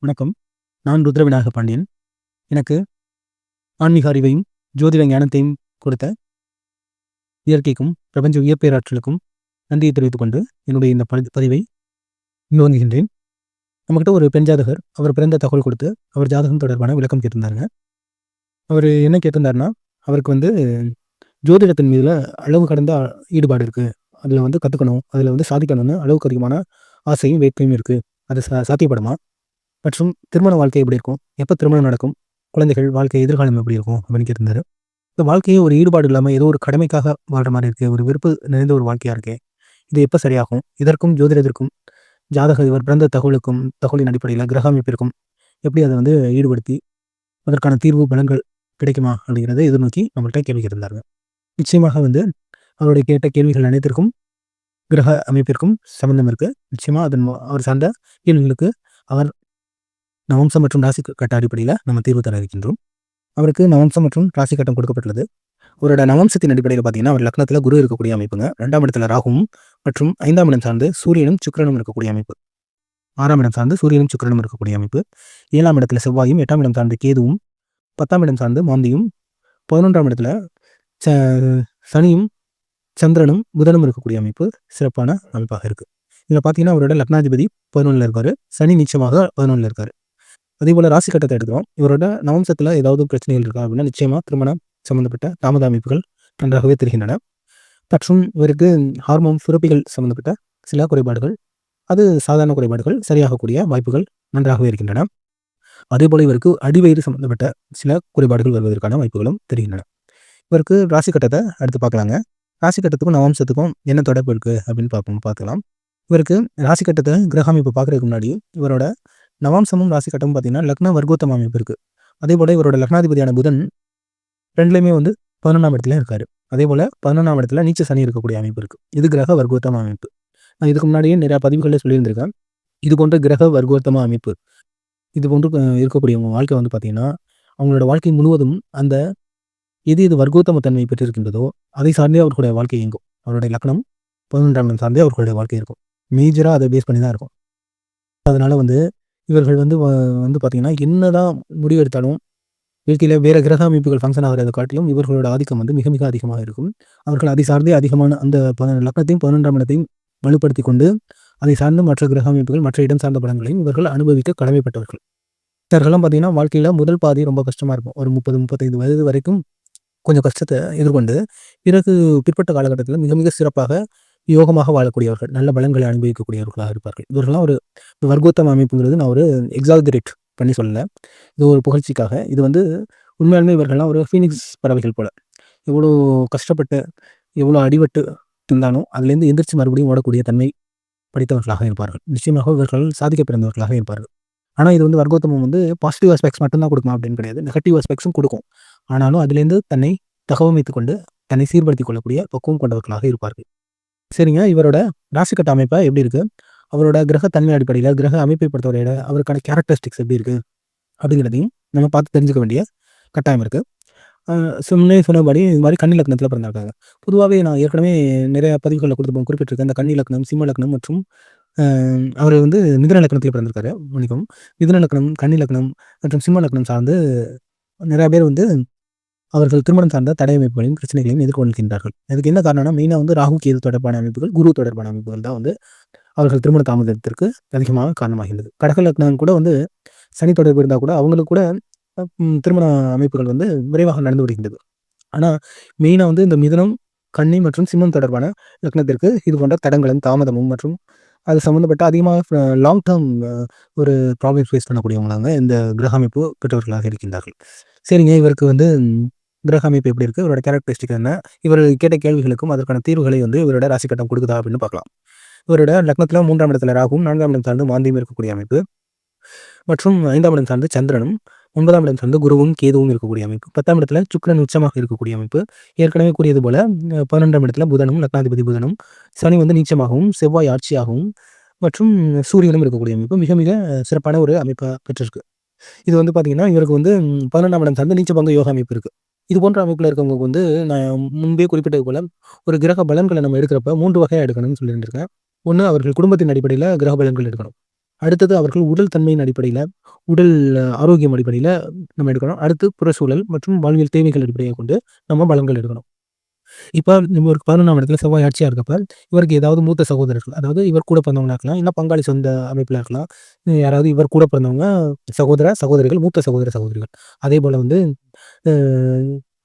வணக்கம். நான் ருத்ரவிநாயக பாண்டியன். எனக்கு ஆன்மீக அறிவையும் ஜோதிட ஞானத்தையும் கொடுத்த இயற்கைக்கும் பிரபஞ்ச உயர்பேராற்றலுக்கும் நன்றியை தெரிவித்துக் கொண்டு என்னுடைய இந்த பதி- பதிவை துவங்குகின்றேன். நம்மக்கிட்ட ஒரு பெண் ஜாதகர் அவர் பிறந்த தகவல் கொடுத்து அவர் ஜாதகம் தொடர்பான விளக்கம் கேட்டிருந்தாருங்க. அவர் என்ன கேட்டிருந்தாருன்னா அவருக்கு வந்து ஜோதிடத்தின் மீதுல அளவு கடந்த ஈடுபாடு இருக்குது அதில் வந்து கற்றுக்கணும் அதில் வந்து சாதிக்கணும்னு அளவுக்கு அதிகமான ஆசையும் வேட்கையும் இருக்குது அது சா சாத்தியப்படுமா? மற்றும் திருமண வாழ்க்கை எப்படி இருக்கும்? எப்போ திருமணம் நடக்கும்? குழந்தைகள் வாழ்க்கை எதிர்காலம் எப்படி இருக்கும்? அப்படின்னு கேட்டிருந்தாரு. இந்த வாழ்க்கையே ஒரு ஈடுபாடு இல்லாமல் ஏதோ ஒரு கடமைக்காக வாழ்கிற மாதிரி இருக்குது ஒரு விருப்பு நிறைந்த ஒரு வாழ்க்கையாக இருக்கே. இது எப்போ சரியாகும்? இதற்கும் ஜோதிடத்திற்கும் ஜாதக இவர் பிறந்த தகவலுக்கும் தகவலின் அடிப்படையில் கிரக அமைப்பிற்கும் எப்படி அதை வந்து ஈடுபடுத்தி அதற்கான தீர்வு பலன்கள் கிடைக்குமா அப்படிங்கிறத எதிர்நோக்கி நம்மள்கிட்ட கேள்வி இருந்தார்கள் நிச்சயமாக வந்து அவருடைய கேட்ட கேள்விகள் அனைத்திற்கும் கிரக அமைப்பிற்கும் சம்பந்தம் இருக்குது நிச்சயமாக அதன் அவர் சார்ந்த கேள்விகளுக்கு அவர் நவம்சம் மற்றும் ராசி கட்ட அடிப்படையில் நம்ம தீர்வு தர இருக்கின்றோம். அவருக்கு நவம்சம் மற்றும் ராசி கட்டம் கொடுக்கப்பட்டுள்ளது. அவரோட நவம்சத்தின் அடிப்படையில் பார்த்தீங்கன்னா அவர் லக்னத்தில் குரு இருக்கக்கூடிய அமைப்புங்க. ரெண்டாம் இடத்துல ராகுவும் மற்றும் ஐந்தாம் இடம் சார்ந்து சூரியனும் சுக்கிரனும் இருக்கக்கூடிய அமைப்பு. ஆறாம் இடம் சார்ந்து சூரியனும் சுக்கிரனும் இருக்கக்கூடிய அமைப்பு. ஏழாம் இடத்துல செவ்வாயும் எட்டாம் இடம் சார்ந்து கேதுவும் பத்தாம் இடம் சார்ந்து மாந்தியும் பதினொன்றாம் இடத்துல ச சனியும் சந்திரனும் புதனும் இருக்கக்கூடிய அமைப்பு சிறப்பான அமைப்பாக இருக்குது இதில் பார்த்தீங்கன்னா அவரோட லக்னாதிபதி பதினொன்றில் இருக்காரு. சனி நிச்சயமாக பதினொன்றில் இருக்காரு. அதே போல் ராசி கட்டத்தை எடுக்கிறோம் இவரோட நவம்சத்தில் ஏதாவது பிரச்சனைகள் இருக்கா அப்படின்னா நிச்சயமாக திருமணம் சம்மந்தப்பட்ட தாமத அமைப்புகள் நன்றாகவே தெரிகின்றன. மற்றும் இவருக்கு ஹார்மோன் சுரப்பிகள் சம்மந்தப்பட்ட சில குறைபாடுகள் அது சாதாரண குறைபாடுகள் சரியாகக்கூடிய வாய்ப்புகள் நன்றாகவே இருக்கின்றன. அதேபோல் இவருக்கு அடிவயிறு சம்மந்தப்பட்ட சில குறைபாடுகள் வருவதற்கான வாய்ப்புகளும் தெரிகின்றன. இவருக்கு ராசி கட்டத்தை அடுத்து பார்க்கலாங்க. ராசி கட்டத்துக்கும் நவம்சத்துக்கும் என்ன தொடர்பு இருக்குது அப்படின்னு பார்ப்போம் பார்க்கலாம் இவருக்கு ராசி கட்டத்தை கிரக அமைப்பு பார்க்குறதுக்கு முன்னாடி இவரோட நவாம்சமும் ராசி கட்டமும் பார்த்தீங்கன்னா லக்ன வர்க்கோத்தம அமைப்பு இருக்குது அதே போல் இவரோட லக்னாதிபதியான புதன் ரெண்டுலேயுமே வந்து பதினொன்றாம் இடத்துல இருக்காரு. அதே போல் பதினொன்றாம் இடத்துல நீச்ச சனி இருக்கக்கூடிய அமைப்பு இருக்குது இது கிரக வர்க்கோத்தம அமைப்பு. நான் இதுக்கு முன்னாடியே நிறையா பதிவுகளில் சொல்லியிருந்திருக்கேன். இது போன்ற கிரக வர்க்கோத்தம அமைப்பு இது போன்று இருக்கக்கூடிய இருக்கக்கூடியவங்க வாழ்க்கை வந்து பார்த்தீங்கன்னா அவங்களோட வாழ்க்கை முழுவதும் அந்த எது எது வர்க்கோத்தம தன்மை பெற்றிருக்கின்றதோ அதை சார்ந்தே அவர்களுடைய வாழ்க்கை இயங்கும். அவருடைய லக்னம் பதினொன்றாம் இடம் சார்ந்தே அவர்களுடைய வாழ்க்கை இருக்கும். மேஜராக அதை பேஸ் பண்ணி தான் இருக்கும். அதனால வந்து இவர்கள் வந்து வ- வந்து பார்த்தீங்கன்னா என்னதான் முடிவெடுத்தாலும் வாழ்க்கையில் வேறு கிரக அமைப்புகள் ஃபங்க்ஷன் ஆகிறத காட்டிலும் இவர்களோட ஆதிக்கம் வந்து மிக மிக அதிகமாக இருக்கும். அவர்கள் அதை சார்ந்தே அதிகமான அந்த லக்னத்தையும் பதினொன்றாம் இடத்தையும் வலுப்படுத்தி கொண்டு அதை சார்ந்து மற்ற கிரக அமைப்புகள் மற்ற இடம் சார்ந்த படங்களையும் இவர்கள் அனுபவிக்க கடமைப்பட்டவர்கள். இவர்கள்லாம் பார்த்தீங்கன்னா வாழ்க்கையில் முதல் பாதி ரொம்ப கஷ்டமாக இருக்கும். ஒரு முப்பது முப்பத்தைந்து வயது வரைக்கும் கொஞ்சம் கஷ்டத்தை எதிர்கொண்டு பிறகு பிற்பட்ட காலகட்டத்தில் மிக மிக சிறப்பாக யோகமாக வாழக்கூடியவர்கள் நல்ல பலன்களை அனுபவிக்கக்கூடியவர்களாக இருப்பார்கள். இவர்கள்லாம் ஒரு வர்க்கோத்தம அமைப்புங்கிறது நான் ஒரு எக்ஸாகரேட் பண்ணி சொல்லலை. இது ஒரு புகழ்ச்சிக்காக. இது வந்து உண்மையாலுமே இவர்கள்லாம் ஒரு ஃபீனிக்ஸ் பறவைகள் போல. எவ்வளோ கஷ்டப்பட்டு எவ்வளோ அடிபட்டு இருந்தாலும் அதுலேருந்து எந்திரிச்சு மறுபடியும் ஓடக்கூடிய தன்மை படித்தவர்களாக இருப்பார்கள். நிச்சயமாக இவர்கள் சாதிக்க பிறந்தவர்களாக இருப்பார்கள். ஆனால் இது வந்து வர்க்கோத்தமம் வந்து பாசிட்டிவ் ஆஸ்பெக்ட்ஸ் மட்டும்தான் கொடுக்குமா அப்படின்னு கிடையாது. நெகட்டிவ் ஆஸ்பெக்ட்ஸும் கொடுக்கும். ஆனாலும் அதுலேருந்து தன்னை தகவமைத்து கொண்டு தன்னை சீர்படுத்திக் கொள்ளக்கூடிய பக்குவம் கொண்டவர்களாக இருப்பார்கள். சரிங்க. இவரோட ராசிக்கட்ட அமைப்பை எப்படி இருக்கு? அவரோட கிரக தன்மை அடிப்படையில் கிரக அமைப்பை பொறுத்தவரையில அவருக்கான கேரக்டரிஸ்டிக்ஸ் எப்படி இருக்கு? அப்படிங்கிறதையும் நம்ம பார்த்து தெரிஞ்சுக்க வேண்டிய கட்டாயம் இருக்கு. ஆஹ் சொன்னபடி இது மாதிரி கன்னி லக்னத்தில் பிறந்திருக்காங்க பொதுவாகவே நான் ஏற்கனவே நிறைய பதிவுகளில் கொடுத்து குறிப்பிட்டிருக்கேன். இந்த கன்னி லக்னம் சிம்ம லக்னம் மற்றும் அவர் வந்து மிதன லக்னத்தில் பிறந்திருக்காரு. மன்னிக்கும் மிதன லக்னம் கன்னி லக்னம் மற்றும் சிம்ம லக்னம் சார்ந்து நிறைய பேர் வந்து அவர்கள் திருமணம் சார்ந்த தடை அமைப்புகளையும் பிரச்சனைகளையும் எதிர்கொள்கின்றார்கள். அதுக்கு என்ன காரணம்னா மெயினாக வந்து ராகு கேது தொடர்பான அமைப்புகள் குரு தொடர்பான அமைப்புகள் தான் வந்து அவர்கள் திருமண தாமதத்திற்கு அதிகமாக காரணமாகின்றது. கடக லக்னம் கூட வந்து சனி தொடர்பு இருந்தால் கூட அவங்களுக்கு கூட திருமண அமைப்புகள் வந்து விரைவாக நடந்து வருகின்றது. ஆனால் மெயினாக வந்து இந்த மிதனம் கன்னி மற்றும் சிம்மம் தொடர்பான லக்னத்திற்கு இது போன்ற தடங்களும் தாமதமும் மற்றும் அது சம்மந்தப்பட்ட அதிகமாக லாங் டேர்ம் ஒரு ப்ராப்ளம் ஃபேஸ் பண்ணக்கூடியவங்களாங்க இந்த கிரக அமைப்பு பெற்றவர்களாக இருக்கின்றார்கள். சரிங்க இவருக்கு வந்து கிரக அமைப்பு எப்படி இருக்குது இவரோட கேரக்டரிஸ்டிக் என்ன இவர் கேட்ட கேள்விகளுக்கும் அதற்கான தீர்வுகளை வந்து இவரோட ராசி கட்டம் கொடுக்குதா அப்படின்னு பார்க்கலாம். இவரோட லக்னத்தில் மூன்றாம் இடத்துல ராகும் நான்காம் இடம் சார்ந்து மாந்தியும் இருக்கக்கூடிய அமைப்பு. மற்றும் ஐந்தாம் இடம் சார்ந்து சந்திரனும் ஒன்பதாம் இடம் சார்ந்து குருவும் கேதுவும் இருக்கக்கூடிய அமைப்பு. பத்தாம் இடத்துல சுக்கரன் உச்சமாக இருக்கக்கூடிய அமைப்பு. ஏற்கனவே கூறியது போல பன்னெண்டாம் இடத்துல புதனும் லக்னாதிபதி புதனும் சனி வந்து நீச்சமாகவும் செவ்வாய் ஆட்சியாகவும் மற்றும் சூரியனும் இருக்கக்கூடிய அமைப்பு. மிக மிக சிறப்பான ஒரு அமைப்பாக பெற்றிருக்கு. இது வந்து பார்த்தீங்கன்னா இவருக்கு வந்து ம், பன்னெண்டாம் இடம் சார்ந்து நீச்சபங்க யோகா அமைப்பு இருக்குது இது போன்ற அமைப்பில் இருக்கவங்களுக்கு வந்து நான் முன்பே குறிப்பிட்டது போல ஒரு கிரக பலன்களை நம்ம எடுக்கிறப்ப மூன்று வகையாக எடுக்கணும்னு சொல்லியிருந்திருக்கேன். ஒன்று அவர்கள் குடும்பத்தின் அடிப்படையில் கிரக பலன்கள் எடுக்கணும். அடுத்தது அவர்கள் உடல் தன்மையின் அடிப்படையில் உடல் ஆரோக்கியம் அடிப்படையில் நம்ம எடுக்கணும். அடுத்து புறச்சூழல் மற்றும் வாழ்வியல் தேவைகள் அடிப்படையை கொண்டு நம்ம பலன்கள் எடுக்கணும். இப்போ இவருக்கு பதினொன்றாம் இடத்துல செவ்வாய் ஆட்சியாக இருக்கப்ப இவருக்கு ஏதாவது மூத்த சகோதரர்கள் அதாவது இவர் கூட பிறந்தவங்களா இருக்கலாம். இல்லை பங்காளி சொந்த அமைப்பில் இருக்கலாம். யாராவது இவர் கூட பிறந்தவங்க சகோதர சகோதரிகள் மூத்த சகோதர சகோதரிகள். அதே போல் வந்து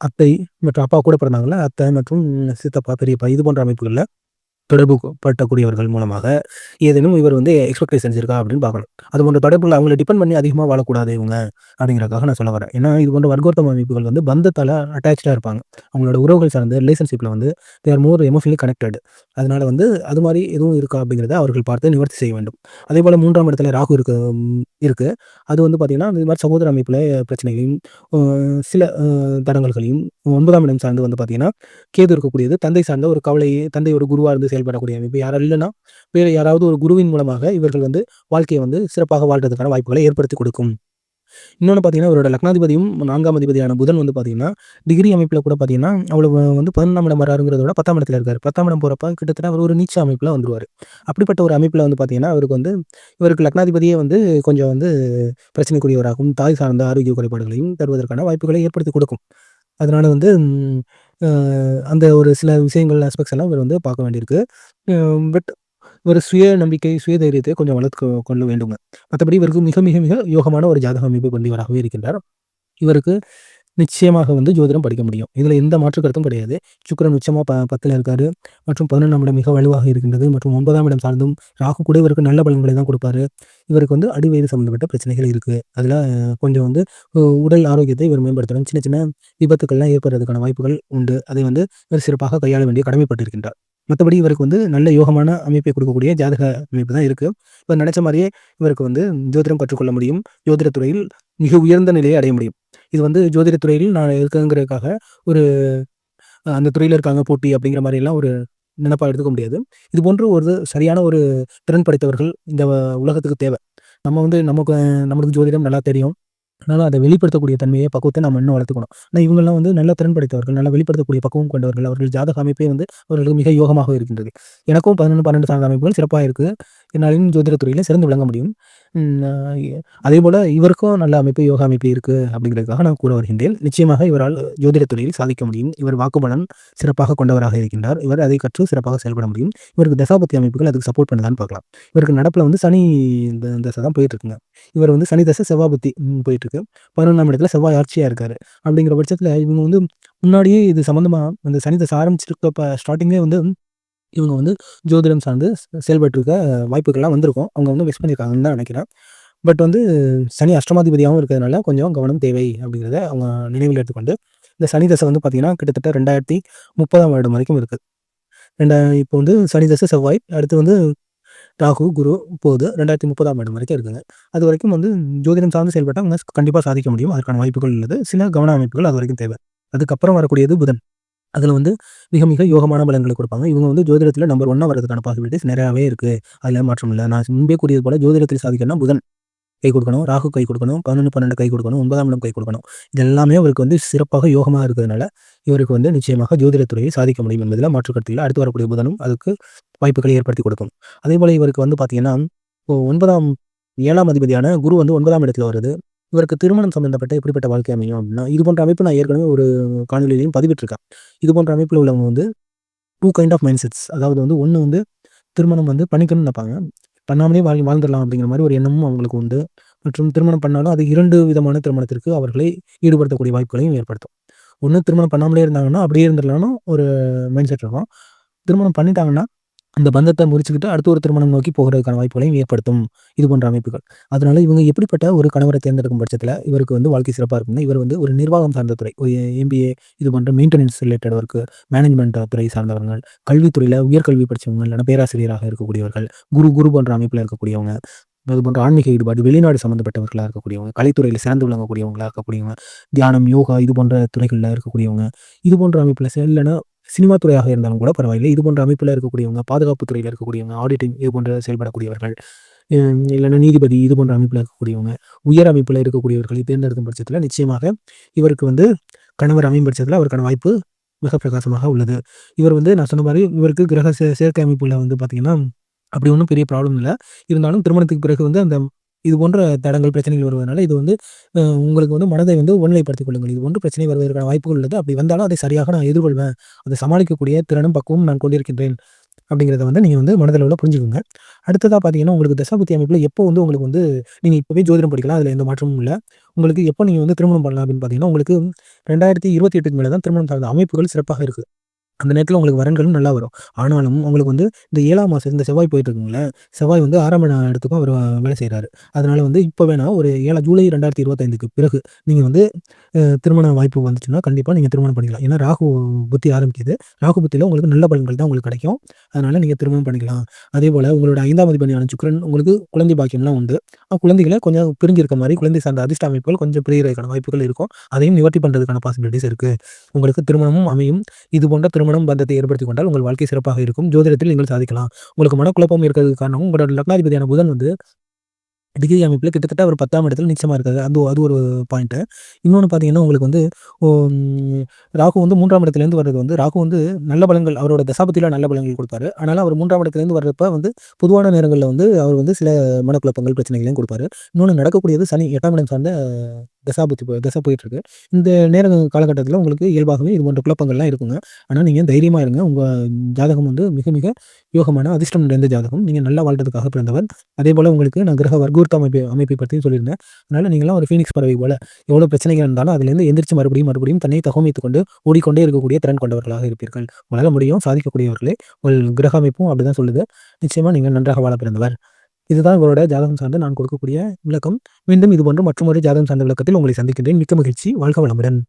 அத்தை மற்றும் அப்பா கூட பிறந்தாங்களா அத்தை மற்றும் சித்தப்பா பெரியப்பா இது போன்ற அமைப்புகளில் தொடர்பு பட்டக்கூடியவர்கள் மூலமாக ஏதேனும் இவர் வந்து எக்ஸ்பெக்டேஷன் செஞ்சிருக்கா அப்படின்னு பார்க்கணும். அது போன்ற தொடர்புகள் அவங்களை டிபெண்ட் பண்ணி அதிகமாக வாழக்கூடாது இவங்க அப்படிங்கிறக்காக நான் சொல்ல வரேன். ஏன்னா இது போன்ற வர்க்கோத்தம அமைப்புகள் வந்து பந்தத்தால் அட்டாச்சாக இருப்பாங்க. அவங்களோட உறவுகள் சார்ந்த ரிலேஷன்ஷிப்பில் வந்து தேர் மோர் எமோஷனலி கனெக்டட் அதனால வந்து அது மாதிரி எதுவும் இருக்கா அப்படிங்கிறத அவர்கள் பார்த்து நிவர்த்தி செய்ய வேண்டும். அதே போல் மூன்றாம் இடத்துல ராகு இருக்கு இருக்கு. அது வந்து பார்த்தீங்கன்னா இது மாதிரி சகோதர அமைப்பில் பிரச்சனைகளையும் சில தடங்கல்களையும் ஒன்பதாம் இடம் சார்ந்து வந்து பார்த்தீங்கன்னா கேது இருக்கக்கூடியது தந்தை சார்ந்த ஒரு கவலையை தந்தை ஒரு குருவாக இருந்து செயல்படக்கூடிய அமைப்பு யாரும் இல்லைன்னா வேறு யாராவது ஒரு குருவின் மூலமாக இவர்கள் வந்து வாழ்க்கையை வந்து சிறப்பாக வாழ்றதுக்கான வாய்ப்புகளை ஏற்படுத்தி கொடுக்கும். இன்னொன்று பார்த்தீங்கன்னா அவரோட லக்னாதிபதியும் நான்காம் அதிபதியான புதன் வந்து பார்த்தீங்கன்னா டிகிரி அமைப்பில் கூட பார்த்தீங்கன்னா அவ்வளோ வந்து பதினொன்றாம் இடம் வராருங்கிறத விட பத்தாம் இடத்துல இருக்கார். பத்தாம் இடம் போகிறப்ப கிட்டத்தட்ட அவர் ஒரு நீச்ச அமைப்பில் வந்துருவார். அப்படிப்பட்ட ஒரு அமைப்பில் வந்து பார்த்தீங்கன்னா அவருக்கு வந்து இவருக்கு லக்னாதிபதியே வந்து கொஞ்சம் வந்து பிரச்சனைக்குரியவராகவும் தாய் சார்ந்த ஆரோக்கிய குறைபாடுகளையும் தருவதற்கான வாய்ப்புகளை ஏற்படுத்தி கொடுக்கும். அதனால் வந்து அந்த ஒரு சில விஷயங்கள் ஆஸ்பெக்ட்ஸ் எல்லாம் இவர் வந்து பார்க்க வேண்டியிருக்கு. பட் ஒரு சுய நம்பிக்கை சுய தைரியத்தை கொஞ்சம் வளர்த்து கொள்ள வேண்டுங்க. மற்றபடி இவருக்கு மிக மிக மிக யோகமான ஒரு ஜாதக அமைப்பு கொண்டவராகவே இருக்கின்றார். இவருக்கு நிச்சயமாக வந்து ஜோதிடம் படிக்க முடியும். இதில் எந்த மாற்று கருத்தும் கிடையாது. சுக்கரன் உச்சமாக ப பத்தில் இருக்காரு. மற்றும் பதினொன்றாம் இடம் மிக வலுவாக இருக்கின்றது. மற்றும் ஒன்பதாம் இடம் சார்ந்தும் ராகு கூட இவருக்கு நல்ல பலன்களை தான் கொடுப்பாரு. இவருக்கு வந்து அடிவயிறு சம்மந்தப்பட்ட பிரச்சனைகள் இருக்குது அதில் கொஞ்சம் வந்து உடல் ஆரோக்கியத்தை இவர் மேம்படுத்தணும். சின்ன சின்ன விபத்துக்கள்லாம் ஏற்படுறதுக்கான வாய்ப்புகள் உண்டு. அதை வந்து இவர் சிறப்பாக கையாள வேண்டிய கடமைப்பட்டிருக்கின்றார். மற்றபடி இவருக்கு வந்து நல்ல யோகமான அமைப்பை கொடுக்கக்கூடிய ஜாதக அமைப்பு தான் இருக்குது இப்போ நினச்ச மாதிரியே இவருக்கு வந்து ஜோதிடம் கற்றுக்கொள்ள முடியும். ஜோதிடத்துறையில் மிக உயர்ந்த நிலையை அடைய முடியும். இது வந்து ஜோதிடத்துறையில் நான் இருக்குங்கிறதுக்காக ஒரு அந்த துறையில் இருக்காங்க போட்டி அப்படிங்கிற மாதிரிலாம் ஒரு நினைப்பாக எடுத்துக்க முடியாது. இது போன்று ஒரு சரியான ஒரு திறன் படைத்தவர்கள் இந்த உலகத்துக்கு தேவை. நம்ம வந்து நமக்கு நம்மளுக்கு ஜோதிடம் நல்லா தெரியும். அதனால் அதை வெளிப்படுத்தக்கூடிய தன்மையை பக்குவத்தை நம்ம இன்னும் வளர்த்துக்கணும். ஆனால் இவங்கெல்லாம் வந்து நல்ல திறன் படைத்தவர்கள் நல்லா வெளிப்படுத்தக்கூடிய பக்குவம் கொண்டவர்கள். அவர்கள் ஜாதக அமைப்பே வந்து அவர்களுக்கு மிக யோகமாக இருக்கின்றது. எனக்கும் பதினொன்று பன்னெண்டு சார்ந்த அமைப்புகள் சிறப்பாக இருக்குது என்னாலும் ஜோதிடத்துறையில் சிறந்து விளங்க முடியும். அதே போல் இவருக்கும் நல்ல அமைப்பு யோகா அமைப்பு இருக்குது அப்படிங்கிறதுக்காக நான் கூற வருகின்றேன். நிச்சயமாக இவரால் ஜோதிடத்துறையில் சாதிக்க முடியும். இவர் வாக்குபலன் சிறப்பாக கொண்டவராக இருக்கின்றார். இவர் அதை கற்று சிறப்பாக செயல்பட முடியும். இவருக்கு தசாபத்தி அமைப்புகள் அதுக்கு சப்போர்ட் பண்ணதான்னு பார்க்கலாம். இவருக்கு நடப்பில் வந்து சனி இந்த தசை தான் போயிட்டு இவர் வந்து சனி தசை செவ்வாபத்தி போயிட்டு இருக்கு பதினொன்றாம் இடத்துல செவ்வாய் ஆட்சியாக இருக்கார். அப்படிங்கிற பட்சத்தில் இவங்க வந்து முன்னாடியே இது சம்மந்தமாக அந்த சனி தசை ஆரம்பிச்சிருக்கப்ப ஸ்டார்டிங்கே வந்து இவங்க வந்து ஜோதிடம் சார்ந்து செயல்பட்டுருக்க வாய்ப்புகள்லாம் வந்திருக்கும். அவங்க வந்து மிஸ் பண்ணியிருக்காங்கன்னு தான் நினைக்கிறேன். பட் வந்து சனி அஷ்டமாதிபதியாகவும் இருக்கிறதுனால கொஞ்சம் கவனம் தேவை அப்படிங்கிறத அவங்க நினைவில் எடுத்துக்கொண்டு இந்த சனி தசை வந்து பார்த்திங்கன்னா கிட்டத்தட்ட ரெண்டாயிரத்தி முப்பதாம் வருடம் வரைக்கும் இருக்குது ரெண்டா இப்போ வந்து சனி தசை செவ்வாய் அடுத்து வந்து ராகு குரு போகுது ரெண்டாயிரத்தி முப்பதாம் வருடம் வரைக்கும் இருக்குங்க. அது வரைக்கும் வந்து ஜோதிடம் சார்ந்து செயல்பட்டால் அவங்க கண்டிப்பாக சாதிக்க முடியும். அதுக்கான வாய்ப்புகள் உள்ளது. சில கவன அமைப்புகள் அது வரைக்கும் தேவை. அதுக்கப்புறம் வரக்கூடியது புதன். அதில் வந்து மிக மிக யோகமான பலன்களை கொடுப்பாங்க. இவங்க வந்து ஜோதிடத்தில் நம்பர் ஒன்னாக வரதுக்கான பாசிபிலிட்டிஸ் நிறையாவே இருக்குது அதில் மாற்றம் இல்லை. நான் முன்பே கூறியது போல ஜோதிடத்தில் சாதிக்கணும்னா புதன் கை கொடுக்கணும் ராகு கை கொடுக்கணும் பதினொன்று பன்னெண்டு கை கொடுக்கணும் ஒன்பதாம் இடம் கை கொடுக்கணும். இது எல்லாமே அவருக்கு வந்து சிறப்பாக யோகமாக இருக்கிறதுனால இவருக்கு வந்து நிச்சயமாக ஜோதிடத்துறையை சாதிக்க முடியும் என்பதில் மாற்றுக்கருத்தில் அடுத்து வரக்கூடிய புதனும் அதுக்கு வாய்ப்புகளை ஏற்படுத்தி கொடுக்கும். அதே போல் இவருக்கு வந்து பார்த்தீங்கன்னா ஒன்பதாம் ஏழாம் அதிபதியான குரு வந்து ஒன்பதாம் இடத்துல வருது இவருக்கு திருமணம் சம்பந்தப்பட்ட எப்படிப்பட்ட வாழ்க்கை அமையும் அப்படின்னா இது போன்ற அமைப்பு நான் ஏற்கனவே ஒரு காணொலியிலையும் பதிவிட்டிருக்கேன். இது போன்ற அமைப்பில் உள்ளவங்க வந்து two kind of mind sets அதாவது வந்து ஒன்று வந்து திருமணம் வந்து பண்ணிக்கணும்னு நினைப்பாங்க. பண்ணாமலே வாழ் வாழ்ந்துடலாம் அப்படிங்கிற மாதிரி ஒரு எண்ணமும் அவங்களுக்கு உண்டு. மற்றும் திருமணம் பண்ணாலும் அது இரண்டு விதமான திருமணத்திற்கு அவர்களை ஈடுபடுத்தக்கூடிய வாய்ப்புகளையும் ஏற்படுத்தும். ஒன்று திருமணம் பண்ணாமலே இருந்தாங்கன்னா அப்படியே இருந்துடலாம்னு ஒரு மைண்ட் செட் இருக்கும். திருமணம் பண்ணிட்டாங்கன்னா அந்த பந்தத்தை முறிச்சுக்கிட்டு அடுத்த ஒரு திருமணம் நோக்கி போகிறதுக்கான வாய்ப்புகளையும் ஏற்படுத்தும். இது போன்ற அமைப்புகள். அதனால இவங்க எப்படிப்பட்ட ஒரு கணவரை தேர்ந்தெடுக்கும் பட்சத்தில் இவருக்கு வந்து வாழ்க்கை சிறப்பாக இருக்கும்னா இவர் வந்து ஒரு நிர்வாகம் சார்ந்த துறை ஒரு எம்பிஏ இது போன்ற மெயின்டெனன்ஸ் ரிலேட்டட் ஒர்க்கு மேனேஜ்மெண்ட் துறை சார்ந்தவர்கள் கல்வித்துறையில் உயர்கல்வி படித்தவங்க இல்லைனா பேராசிரியராக இருக்கக்கூடியவர்கள் குரு குரு போன்ற அமைப்பில் இருக்கக்கூடியவங்க அது போன்ற ஆன்மீக ஈடுபாடு வெளிநாடு சம்மந்தப்பட்டவர்களாக இருக்கக்கூடியவங்க கலைத்துறையில் சிறந்து விளங்கக்கூடியவங்களாக இருக்கக்கூடியவங்க தியானம் யோகா இது போன்ற துறைகளில் இருக்கக்கூடியவங்க இது போன்ற அமைப்பில் இல்லைன்னா சினிமா துறையாக இருந்தாலும் கூட பரவாயில்லை. இது போன்ற அமைப்பில் இருக்கக்கூடியவங்க பாதுகாப்பு துறையில் இருக்கக்கூடியவங்க ஆடிட்டிங் இது போன்ற செயல்படக்கூடியவர்கள் இல்லைன்னா நீதிபதி இது போன்ற அமைப்பில் இருக்கக்கூடியவங்க உயர் அமைப்பில் இருக்கக்கூடியவர்களை தேர்ந்தெடுக்கும் பட்சத்தில் நிச்சயமாக இவருக்கு வந்து கணவர் அமையும் பட்சத்தில் அவருக்கான வாய்ப்பு மிக பிரகாசமாக உள்ளது. இவர் வந்து நான் சொன்ன மாதிரி இவருக்கு கிரக சே சேர்க்கை அமைப்பில் வந்து பார்த்திங்கன்னா அப்படி ஒன்றும் பெரிய ப்ராப்ளம் இல்லை. இருந்தாலும் திருமணத்துக்கு பிறகு வந்து அந்த இது போன்ற தடங்கள் பிரச்சனைகள் வருவதனால இது வந்து உங்களுக்கு வந்து மனதை வந்து ஒன்றிலைப்படுத்திக் கொள்ளுங்கள். இது ஒன்று பிரச்சனை வருவதற்கான வாய்ப்புகள் உள்ளது. அப்படி வந்தாலும் அதை சரியாக நான் எதிர்கொள்வேன். அதை சமாளிக்கக்கூடிய திறனும் பக்குவம் நான் கொண்டிருக்கின்றேன். அப்படிங்கிறத வந்து நீங்கள் வந்து மனதளவில் புரிஞ்சுக்கோங்க. அடுத்ததாக பார்த்தீங்கன்னா உங்களுக்கு தசாபுத்தி அமைப்பில் எப்போ வந்து உங்களுக்கு வந்து நீங்கள் இப்போவே ஜோதிடம் படிக்கலாம். அதில் எந்த மாற்றமும் இல்லை. உங்களுக்கு எப்போ நீங்கள் வந்து திருமணம் பண்ணலாம் அப்படின்னு பார்த்தீங்கன்னா உங்களுக்கு ரெண்டாயிரத்தி இருபத்தி எட்டுக்கு மேலே தான் திருமணம் சார்ந்த அமைப்புகள் சிறப்பாக இருக்குது அந்த நேரத்தில் உங்களுக்கு வரன்களும் நல்லா வரும். ஆனாலும் உங்களுக்கு வந்து இந்த ஏழாம் மாதம் இந்த செவ்வாய் போயிட்டு இருக்குங்களேன் செவ்வாய் வந்து ஆரம்ப இடத்துக்கும் அவர் வேலை செய்கிறாரு அதனால் வந்து இப்போ வேணால் ஒரு ஏழா ஜூலை ரெண்டாயிரத்தி இருபத்தைந்துக்கு பிறகு நீங்கள் வந்து திருமண வாய்ப்பு வந்துச்சுன்னா கண்டிப்பாக நீங்கள் திருமணம் பண்ணிக்கலாம். ஏன்னா ராகு புத்தி ஆரம்பிக்குது. ராகு புத்தியில் உங்களுக்கு நல்ல பலன்கள் தான் உங்களுக்கு கிடைக்கும். அதனால் நீங்கள் திருமணம் பண்ணிக்கலாம். அதே போல் உங்களோட ஐந்தாம் அதிபதியான சுக்கரன் உங்களுக்கு குழந்தை பாக்கியம்லாம் உண்டு. குழந்தைகளை கொஞ்சம் பிரிஞ்சிருக்க மாதிரி குழந்தை சார்ந்த அதிர்ஷ்ட அமைப்புகள் கொஞ்சம் பிரிகிறதுக்கான வாய்ப்புகள் இருக்கும். அதையும் நிவர்த்தி பண்ணுறதுக்கான பாசிபிலிட்டிஸ் இருக்குது உங்களுக்கு திருமணமும் அமையும். இது போன்ற திருமணம் பந்தத்தை ஏற்படுத்தி கொண்டால் உங்கள் வாழ்க்கை சிறப்பாக இருக்கும். ஜோதிடத்தில் நீங்கள் சாதிக்கலாம். உங்களுக்கு மனக்குழப்பம் இருக்கிறது காரணம் உங்களோட லக்னாதிபதியான புதன் வந்து டிகிரி அமைப்பில் கிட்டத்தட்ட ஒரு பத்தாம் இடத்துல நிச்சயமாக இருக்காது அது அது ஒரு பாயிண்ட்டு இன்னொன்று பார்த்தீங்கன்னா உங்களுக்கு வந்து ராகு வந்து மூன்றாம் இடத்துலேருந்து வர்றது வந்து ராகு வந்து நல்ல பலங்கள் அவரோட தசாபத்தியில் நல்ல பலங்கள் கொடுப்பாரு. அதனால் அவர் மூன்றாம் இடத்துலேருந்து வர்றப்ப வந்து பொதுவான நேரங்களில் வந்து அவர் வந்து சில மனக்குழப்பங்கள் பிரச்சனைகளையும் கொடுப்பாரு. இன்னொன்று நடக்கக்கூடியது சனி எட்டாம் இடம் சார்ந்த தசாபுத்தி தசை போயிட்டுருக்கு. இந்த நேர காலகட்டத்தில் உங்களுக்கு இயல்பாகவே இது போன்ற குழப்பங்கள்லாம் இருக்குங்க. ஆனால் நீங்கள் தைரியமாக இருங்க. உங்கள் ஜாதகம் வந்து மிக மிக யோகமான அதிர்ஷ்டம் நிறைந்த ஜாதகம். நீங்கள் நல்லா வாழ்றதுக்காக பிறந்தவர். அதே போல் உங்களுக்கு நான் கிரக வர்க்கூர்த்த அமைப்பு அமைப்பை பற்றியும் சொல்லியிருந்தேன். அதனால் நீங்களாம் ஒரு ஃபீனிக்ஸ் பறவை போல் எவ்வளோ பிரச்சனைகள் இருந்தாலும் அதுலேருந்து எந்திரிச்சு மறுபடியும் மறுபடியும் தன்னை தகவமைத்து கொண்டு ஓடிக்கொண்டே இருக்கக்கூடிய திறன் கொண்டவர்களாக இருப்பீர்கள். உங்களால் முடியும். சாதிக்கக்கூடியவர்களே. உங்கள் கிரக அமைப்பும் அப்படி தான் சொல்லுது. நிச்சயமாக நீங்கள் நன்றாக வாழ பிறந்தவர். இதுதான் இவருடைய ஜாதகம் சார்ந்து நான் கொடுக்கக்கூடிய விளக்கம். மீண்டும் இது போன்ற மற்றொரு ஜாதகம் சார்ந்த விளக்கத்தில் உங்களை சந்திக்கின்றேன். மிக்க மகிழ்ச்சி. வாழ்க வளமுடன்.